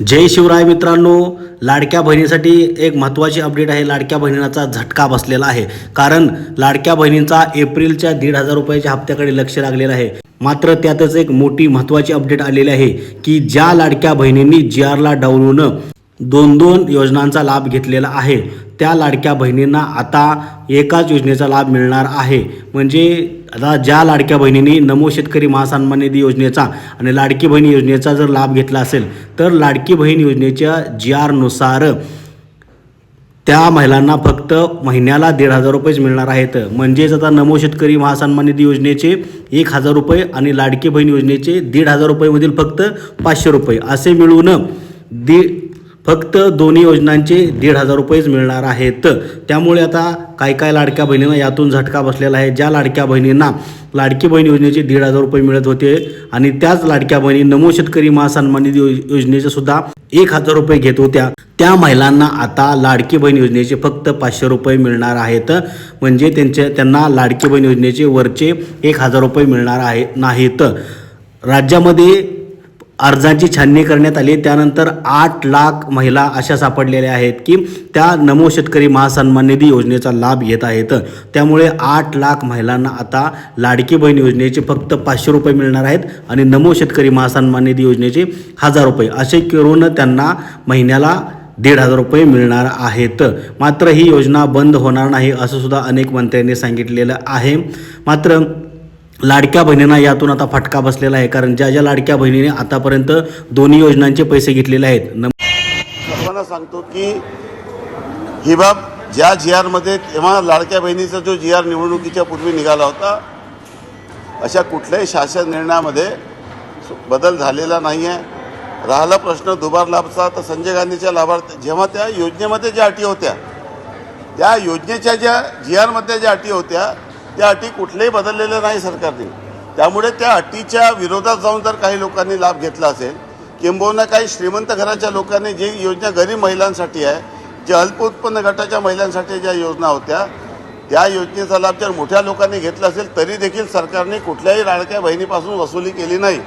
जय शिवराय मित्रांनो लाडक्या बहिणीसाठी एक महत्त्वाची अपडेट आहे. लाडक्या बहिणीचा झटका बसलेला आहे. कारण लाडक्या बहिणींचा एप्रिलच्या दीड हजार रुपयाच्या हप्त्याकडे लक्ष लागलेलं आहे. मात्र त्यातच एक मोठी महत्त्वाची अपडेट आलेली आहे की ज्या लाडक्या बहिणींनी जी आरला डावलून दोन दोन योजनांचा लाभ घेतलेला आहे त्या लाडक्या बहिणींना आता एकाच योजनेचा लाभ मिळणार आहे. म्हणजे आता ज्या लाडक्या बहिणींनी नमो शेतकरी महासन्मान निधी योजनेचा आणि लाडकी बहीण योजनेचा जर लाभ घेतला असेल तर लाडकी बहीण योजनेच्या जी आरनुसार त्या महिलांना फक्त महिन्याला दीड हजार रुपयेच मिळणार आहेत. म्हणजेच आता नमो शेतकरी महासन्मान निधी योजनेचे एक हजार रुपये आणि लाडकी बहीण योजनेचे दीड हजार रुपयेमधील फक्त पाचशे रुपये. असे मिळून दी फक्त दोन्ही योजनांचे दीड हजार रुपयेच मिळणार आहेत. त्यामुळे आता काय काय लाडक्या बहिणींना यातून झटका बसलेला आहे. ज्या लाडक्या बहिणींना लाडकी बहीण योजनेचे दीड हजार रुपये मिळत होते आणि त्याच लाडक्या बहिणी नमो शेतकरी महासन्मानित निधी योजनेचे सुद्धा एक हजार रुपये घेत होत्या. त्या महिलांना आता लाडकी बहीण योजनेचे फक्त पाचशे रुपये मिळणार आहेत. म्हणजे त्यांचे त्यांना लाडकी बहीण योजनेचे वरचे एक हजार रुपये मिळणार आहे नाहीत. राज्यामध्ये अर्जांची छाननी करण्यात आली. त्यानंतर आठ लाख महिला अशा सापडलेल्या आहेत की त्या नमो शेतकरी महासन्मान निधी योजनेचा लाभ घेत आहेत. त्यामुळे आठ लाख महिलांना आता लाडकी बहीण योजनेचे फक्त पाचशे रुपये मिळणार आहेत आणि नमो शेतकरी महासन्मान निधी योजनेचे हजार रुपये असे करून त्यांना महिन्याला दीड हजार रुपये मिळणार आहेत. मात्र ही योजना बंद होणार नाही असं सुद्धा अनेक मंत्र्यांनी सांगितलेलं आहे. मात्र लाडक्या बहिणींना यातून आता फटका बसलेला आहे. कारण ज्या ज्या लाडक्या बहिणीने आतापर्यंत दोन्ही योजनांचे पैसे घेतलेले आहेत सर्वांना सांगतो की ही बाब ज्या जी आरमध्ये तेव्हा लाडक्या बहिणीचा जो जी आर निवडणुकीच्या पूर्वी निघाला होता अशा कुठल्याही शासन निर्णयामध्ये बदल झालेला नाही आहे राहिला प्रश्न दुबार लाभचा तर संजय गांधीच्या लाभार्थी जेव्हा त्या योजनेमध्ये ज्या अटी होत्या त्या योजनेच्या ज्या जी आरमध्ये ज्या अटी होत्या त्या अटी कुठल्याही बदललेल्या नाही सरकारने. त्यामुळे त्या अटीच्या विरोधात जाऊन जर काही लोकांनी लाभ घेतला असेल किंबहुना काही श्रीमंत घराच्या लोकांनी जी योजना गरीब महिलांसाठी आहे जे अल्प उत्पन्न गटाच्या महिलांसाठी ज्या योजना होत्या त्या योजनेचा लाभ जर मोठ्या लोकांनी घेतला असेल तरी देखील सरकारने कुठल्याही लाडक्या बहिणीपासून वसुली केली नाही.